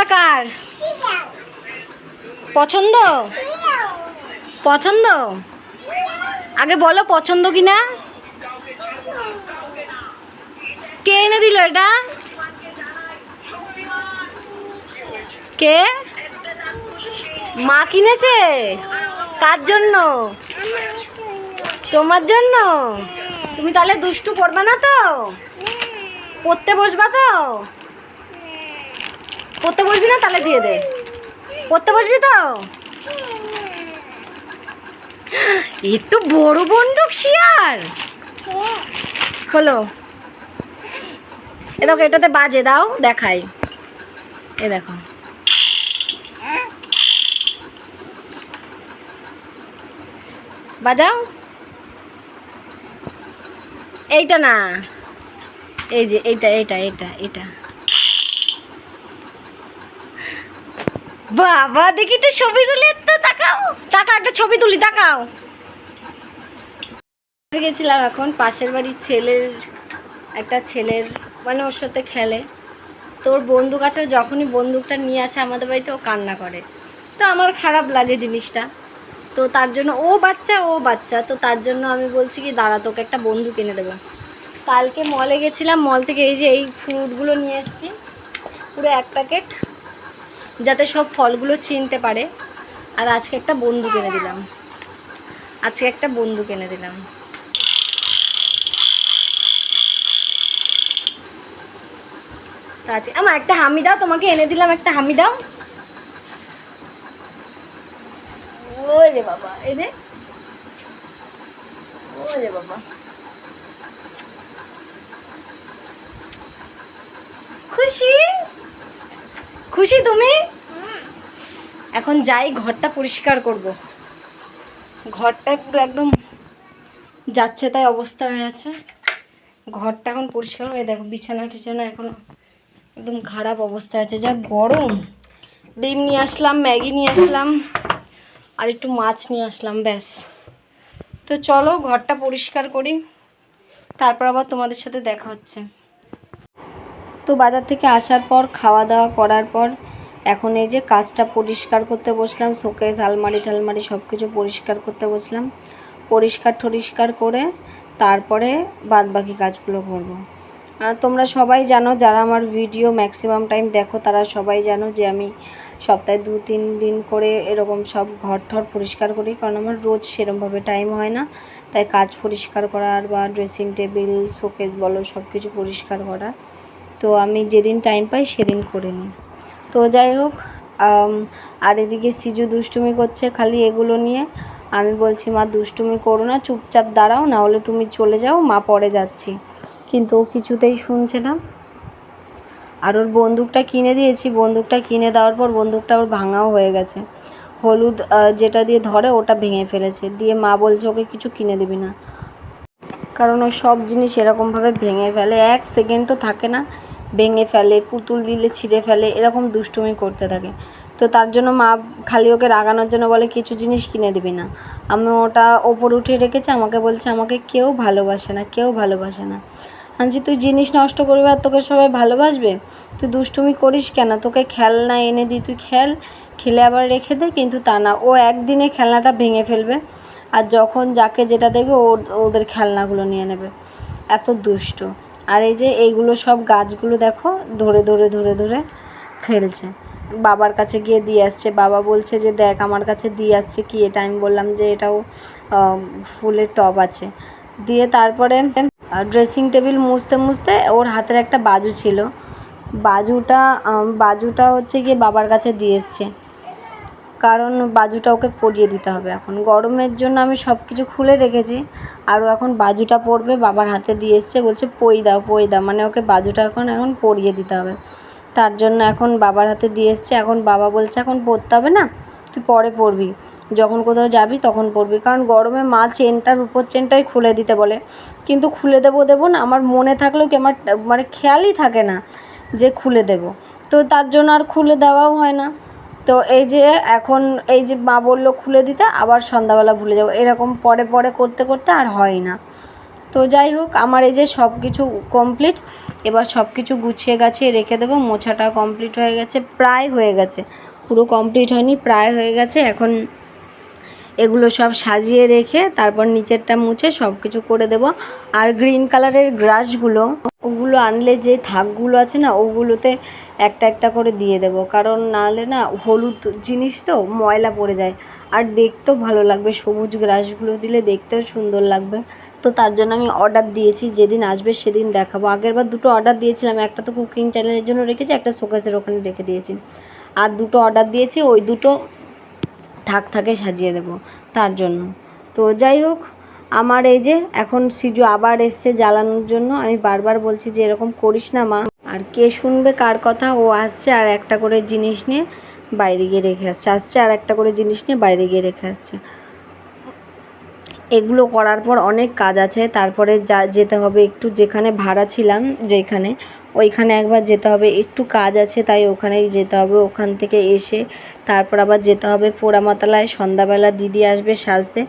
ওটা কার? পছন্দ? পছন্দ? আগে বলো পছন্দ কি না কে এনে দিল এটা? কে? মা কিনেছে? কার জন্য? তোমার জন্য? তুমি তাহলে দুষ্টু করবে না তো? পড়তে বসবা তো? পড়তে বসবি না, তাহলে দিয়ে দে। পড়তে বসবি তো? একটু বড় বন্দুক শিয়ার। হলো এ দেখো, এটাতে বাজে, দাও, দেখাই। এ দেখো। বাজাও। এইটা না। এই যে, এইটা এইটা এইটা এটা বাবা, দেখি তো ছবি তুলি তাকাও। তাকাও, একটা ছবি তুলি, তাকাও। গেছিলাম এখন পাশের বাড়ির ছেলের, একটা ছেলের মানে ওর সাথে খেলে। তো ওর বন্দুক আছে যখনই বন্দুকটা নিয়ে আসে আমাদের বাড়িতে, ও কান্না করে। তো আমার খারাপ লাগে জিনিসটা। তো তার জন্য, ও বাচ্চা ও বাচ্চা। তো তার জন্য আমি বলছি কি, দাঁড়া, তোকে একটা বন্দুক এনে দেবো। কালকে মলে গেছিলাম, মল থেকে এই যে এই ফ্রুটগুলো নিয়ে এসেছি, পুরো এক প্যাকেট যাতে সব ফলগুলো চিনতে পারে। আর আজকে একটা বন্ধু কিনে দিলাম। আজকে একটা বন্ধু কিনে দিলাম। আছে আমা, একটা হামি দাও, তোমাকে এনে দিলাম একটা হামি দাও। বাবা বাবা। খুশি? খুশি তুমি? এখন যাই, ঘরটা পরিষ্কার করব। ঘরটা পুরো একদম যাচ্ছে তাই অবস্থা হয়ে আছে। ঘরটা এখন পরিষ্কার হয়ে, দেখো বিছানা টিছানা এখন একদম খারাপ অবস্থা আছে। যা গরম। ডিম নিয়ে আসলাম, ম্যাগি নিয়ে আসলাম, আর একটু মাছ নিয়ে আসলাম, ব্যাস। তো চলো, ঘরটা পরিষ্কার করি। তারপর আবার তোমাদের সাথে দেখা হচ্ছে। তো বাজার থেকে আসার পর, খাওয়া দাওয়া করার পর এখন এই যে কাজটা পরিষ্কার করতে বসলাম, শোকেস, আলমারি টালমারি সব কিছু পরিষ্কার করতে বসলাম। পরিষ্কার টরিষ্কার করে তারপরে বাদ বাকি কাজগুলো করব। তোমরা সবাই জানো, যারা আমার ভিডিও ম্যাক্সিমাম টাইম দেখো, তারা সবাই জানো যে আমি সপ্তাহে দু, তিন দিন করে এরকম সব ঘর ঠর পরিষ্কার করি, কারণ আমার রোজ সেরমভাবে টাইম হয় না। তাই কাজ পরিষ্কার করার বা ড্রেসিং টেবিল শোকেস বলো সব কিছু পরিষ্কার করা। তো আমি যেদিন টাইম পাই সেদিন করে নিই। তো যাই হোক আর এদিকে সিজু দুষ্টুমি করছে খালি এগুলো নিয়ে। আমি বলছি, মা, দুষ্টুমি করো না, চুপচাপ দাঁড়াও না হলে তুমি চলে যাও, মা পরে যাচ্ছি। কিন্তু ও কিছুতেই শুনছে না। আর ওর বন্দুকটা কিনে দিয়েছি, বন্দুকটা কিনে দেওয়ার পর বন্দুকটা ওর ভাঙাও হয়ে গেছে। হলুদ যেটা দিয়ে ধরে, ওটা ভেঙে ফেলেছে। দিয়ে মা বলছে, ওকে কিছু কিনে দিবি না। কারণ ও সব জিনিস এরকমভাবে ভেঙে ফেলে, এক সেকেন্ডও থাকে না। ভেঙে ফেলে, পুতুল দিলে ছিঁড়ে ফেলে, এরকম দুষ্টুমি করতে থাকে। তো তার জন্য মা খালি ওকে রাগানোর জন্য বলে, কিছু জিনিস কিনে দিবি না। আমি ওটা ওপর উঠে রেখেছি, আমাকে বলছে, আমাকে কেউ ভালোবাসে না, কেউ ভালোবাসে না। আনছি তুই জিনিস নষ্ট করবি আর তোকে সবাই ভালোবাসবে? তুই দুষ্টুমি করিস কেন? তোকে খেলনা এনে দিই, তুই খেল। খেলে আবার রেখে দে, কিন্তু তা না, ও একদিনে খেলনাটা ভেঙে ফেলবে আর যখন যাকে যেটা দেবে, ও ওদের খেলনাগুলো নিয়ে নেবে। এত দুষ্ট। আর এই যে এইগুলো সব গাছগুলো দেখো, ধরে ধরে ধরে ধরে ফেলছে। বাবার কাছে গিয়ে দিয়ে আসছে। বাবা বলছে যে, দেখ, আমার কাছে দিয়ে আসছে কি? এটা আমি বললাম যে, এটাও ফুলের টব আছে। দিয়ে তারপরে ড্রেসিং টেবিল মুছতে মুছতে ওর হাতের একটা বাজু ছিল। বাজুটা বাজুটা হচ্ছে গিয়ে বাবার কাছে দিয়ে এসছে। কারণ বাজুটা ওকে পরিয়ে দিতে হবে এখন। গরমের জন্য আমি সব কিছু খুলে রেখেছি। আরও এখন বাজুটা পরবে, বাবার হাতে দিয়ে এসছে, বলছে, পই দাও পই দাও। মানে ওকে বাজুটা এখন এখন পরিয়ে দিতে হবে। তার জন্য এখন বাবার হাতে দিয়ে এসছে। এখন বাবা বলছে, এখন পরতে হবে না, তুই পরে পরবি। যখন কোথাও যাবি তখন পরবি। কারণ গরমে মা চেনটার উপর চেনটাই খুলে দিতে বলে। কিন্তু খুলে দেবো দেবো না, আমার মনে থাকলেও কি আমার মানে খেয়ালই থাকে না যে খুলে দেবো। তো তার জন্য আর খুলে দেওয়াও হয় না। তো এই যে এখন এই যে মা বলল খুলে দিতে, আবার সন্ধ্যাবেলা ভুলে যাব। এরকম পরে পরে করতে করতে আর হয় না। তো যাই হোক, আমার এই যে সব কিছু কমপ্লিট এবার সব কিছু গুছিয়ে গাছিয়ে রেখে দেবো। মোছাটা কমপ্লিট হয়ে গেছে, প্রায় হয়ে গেছে। পুরো কমপ্লিট হয়নি, প্রায় হয়ে গেছে। এখন এগুলো সব সাজিয়ে রেখে তারপর নিচেরটা মুছে সব কিছু করে দেব। আর গ্রিন কালারের গ্রাসগুলো ওগুলো আনলে যে থাকগুলো আছে না, ওগুলোতে একটা একটা করে দিয়ে দেব। কারণ নাহলে না হলুদ জিনিস তো ময়লা পড়ে যায়। আর দেখতেও ভালো লাগবে, সবুজ গ্রাসগুলো দিলে দেখতেও সুন্দর লাগবে। তো তার জন্য আমি অর্ডার দিয়েছি, যেদিন আসবে সেদিন দেখাবো। আগেরবার দুটো অর্ডার দিয়েছিলাম, একটা তো কুকিং চ্যানেলের জন্য রেখেছি, একটা শোকেসের ওখানে রেখে দিয়েছি। আর দুটো অর্ডার দিয়েছি, ওই দুটো থাক থাকে সাজিয়ে দেব তার জন্য। তো যাই হোক, আমার এই যে এখন সিজু আবার এসছে জ্বালানোর জন্য। আমি বারবার বলছি যে এরকম করিস না, মা। আর কে শুনবে, কার কথা, ও আসছে আর একটা করে জিনিস নিয়ে বাইরে গিয়ে রেখে আসছে আসছে আর একটা করে জিনিস নিয়ে বাইরে গিয়ে রেখে আসছে। এগুলো করার পর অনেক কাজ আছে, তারপরে যা যেতে হবে একটু যেখানে ভাড়া ছিলাম যেখানে, ওইখানে একবার যেতে হবে, একটু কাজ আছে তাই ওখানেই যেতে হবে, ওখান থেকে এসে তারপর আবার যেতে হবে পোড়ামাতালায়, সন্ধ্যাবেলা দিদি আসবে সাজতে,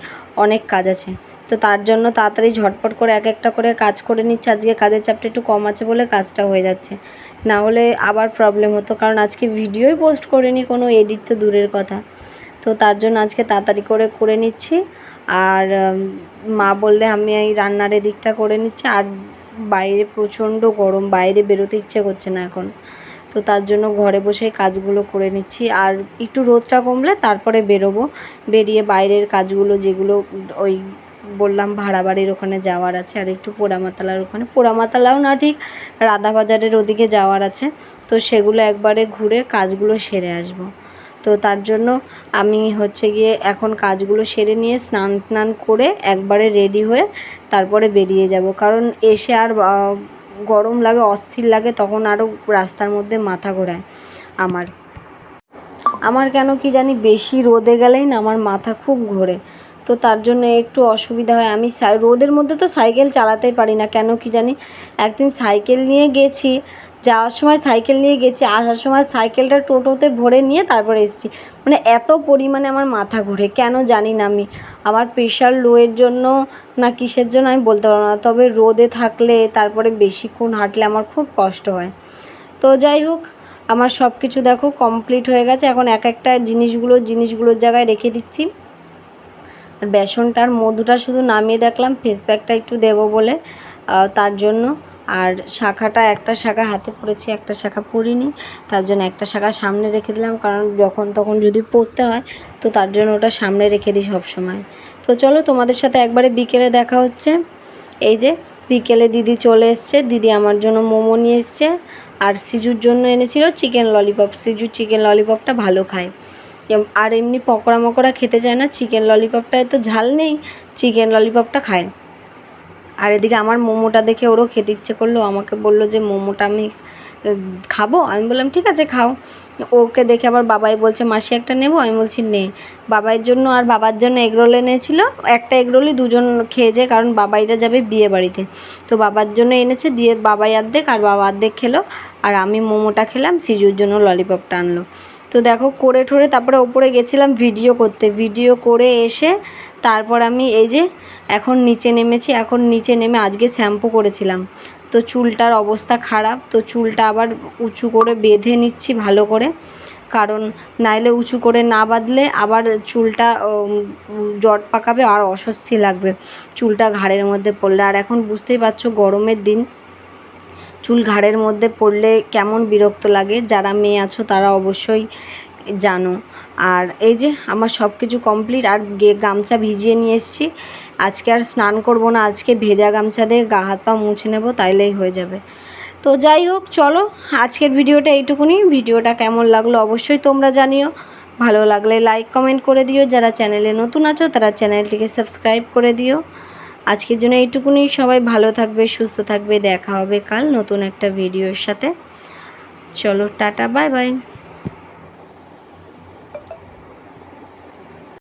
অনেক কাজ আছে। তো তার জন্য তাড়াতাড়ি ঝটপট করে এক একটা করে কাজ করে নিচ্ছে। আজকে কাজের চাপটা একটু কম আছে বলে কাজটা হয়ে যাচ্ছে। না হলে আবার প্রবলেম হতো, কারণ আজকে ভিডিওই পোস্ট করিনি, কোনো এডিট তো দূরের কথা। তো তার জন্য আজকে তাড়াতাড়ি করে করে নিচ্ছি। আর মা বললে আমি এই রান্নার এদিকটা করে নিচ্ছি। আর বাইরে প্রচণ্ড গরম, বাইরে বেরোতে ইচ্ছে করছে না এখন। তো তার জন্য ঘরে বসে কাজগুলো করে নিচ্ছি। আর একটু রোদটা কমলে তারপরে বেরোবো। বেরিয়ে বাইরের কাজগুলো যেগুলো, ওই বললাম ভাড়া বাড়ির ওখানে যাওয়ার আছে, আর একটু পোড়ামাতালার ওখানে। পোড়ামাতালাও না ঠিক, রাধাবাজারের ওদিকে যাওয়ার আছে। তো সেগুলো একবারে ঘুরে কাজগুলো সেরে আসব। তো তার জন্য আমি হচ্ছে গিয়ে এখন কাজগুলো সেরে নিয়ে স্নান টান করে একবারে রেডি হয়ে তারপরে বেরিয়ে যাব। কারণ এসে আর গরম লাগে, অস্থির লাগে, তখন আরও রাস্তার মধ্যে মাথা ঘোরায় আমার। আমার কেন কি জানি বেশি রোদে গেলেই না, আমার মাথা খুব ঘোরে। তো তার জন্য একটু অসুবিধা হয়। আমি রোদের মধ্যে তো সাইকেল চালাতে পারি না, কেন কি জানি? একদিন সাইকেল নিয়ে গেছি, যাওয়ার সময় সাইকেল নিয়ে গেছি, আসার সময় সাইকেলটা টোটোতে ভরে নিয়ে তারপরে এসেছি। মানে এত পরিমাণে আমার মাথা ঘুরে, কেন জানি না আমি। আমার প্রেশার লোয়ের জন্য না কিসের জন্য আমি বলতে পারব না, তবে রোদে থাকলে, তারপরে বেশিক্ষণ হাঁটলে আমার খুব কষ্ট হয়। তো যাই হোক, আমার সব কিছু দেখো কমপ্লিট হয়ে গেছে। এখন এক একটা জিনিসগুলো জিনিসগুলোর জায়গায় রেখে দিচ্ছি। আর বেসনটার মধুটা শুধু নামিয়ে রাখলাম ফেস প্যাকটা একটু দেবো বলে তার জন্য। আর শাখাটা একটা শাখা হাতে পড়েছি, একটা শাখা পরিনি তার জন্য একটা শাখা সামনে রেখে দিলাম, কারণ যখন তখন যদি পড়তে হয়, তো তার জন্য ওটা সামনে রেখে দিই সব সময় তো চলো তোমাদের সাথে একবারে বিকেলে দেখা হচ্ছে। এই যে বিকেলে দিদি চলে এসছে, দিদি আমার জন্য মোমো নিয়ে এসছে, আর সিজুর জন্য এনেছিল চিকেন ললিপপ সিজুর চিকেন ললিপপটা ভালো খায়। আর এমনি পকোড়া মকোড়া খেতে চায় না চিকেন ললিপপটায় তো ঝাল নেই চিকেন ললিপপটা খায়। আর এদিকে আমার মোমোটা দেখে ওরও খেতে ইচ্ছে করল, আমাকে বলল যে মোমোটা আমি খাব? আমি বললাম, ঠিক আছে, খাও। ওকে দেখে আবার বাবাই বলছে, মাসি একটা নেব? আমি বলছি, নে। বাবাইয়ের জন্য আর বাবার জন্য এগরোল এনেছিল, একটা এগরোলই দুজন খেয়েছে কারণ বাবাইরা যাবে বিয়ে বাড়িতে। তো বাবার জন্য এনেছে, দিয়ে বাবাই অর্ধেক আর বাবা অর্ধেক খেলো, আর আমি মোমোটা খেলাম, সিজুর জন্য ললিপপটা আনলো। তো দেখো করে ঠোরে তারপরে ওপরে গেছিলাম ভিডিও করতে। ভিডিও করে এসে তারপর আমি এই যে এখন নিচে নেমেছি, এখন নিচে নেমে আজকে শ্যাম্পু করেছিলাম। তো চুলটার অবস্থা খারাপ, তো চুলটা আবার উঁচু করে বেঁধে নিচ্ছি ভালো করে। কারণ নাইলে উঁচু করে না বাঁধলে আবার চুলটা জট পাকাবে আর অস্বস্তি লাগবে। চুলটা ঘাড়ের মধ্যে পড়লে। আর এখন বুঝতেই পারছ গরমের দিন। চুল ঘাড়ের মধ্যে পড়লে কেমন বিরক্ত লাগে? যারা মেয়ে আছো, তারা অবশ্যই জানো। আর এই যে, আমার সব কিছু কমপ্লিট আর গামছা ভিজিয়ে নিয়ে এসেছি। আজকে আর স্নান করব না, আজকে ভেজা গামছা দিয়ে গা, হাত, পা মুছে নেব, তাইলেই হয়ে যাবে। তো যাই হোক, চলো, আজকের ভিডিওটা এইটুকুনি। ভিডিওটা কেমন লাগল অবশ্যই তোমরা জানিও। ভালো লাগলে লাইক কমেন্ট করে দিও। যারা চ্যানেলে নতুন আছো, তারা চ্যানেলটিকে সাবস্ক্রাইব করে দিও। আজকের জন্য এইটুকুনি। সবাই ভালো থাকবে, সুস্থ থাকবে। দেখা হবে কাল নতুন একটা ভিডিওর সাথে। চলো, টাটা, বাই বাই।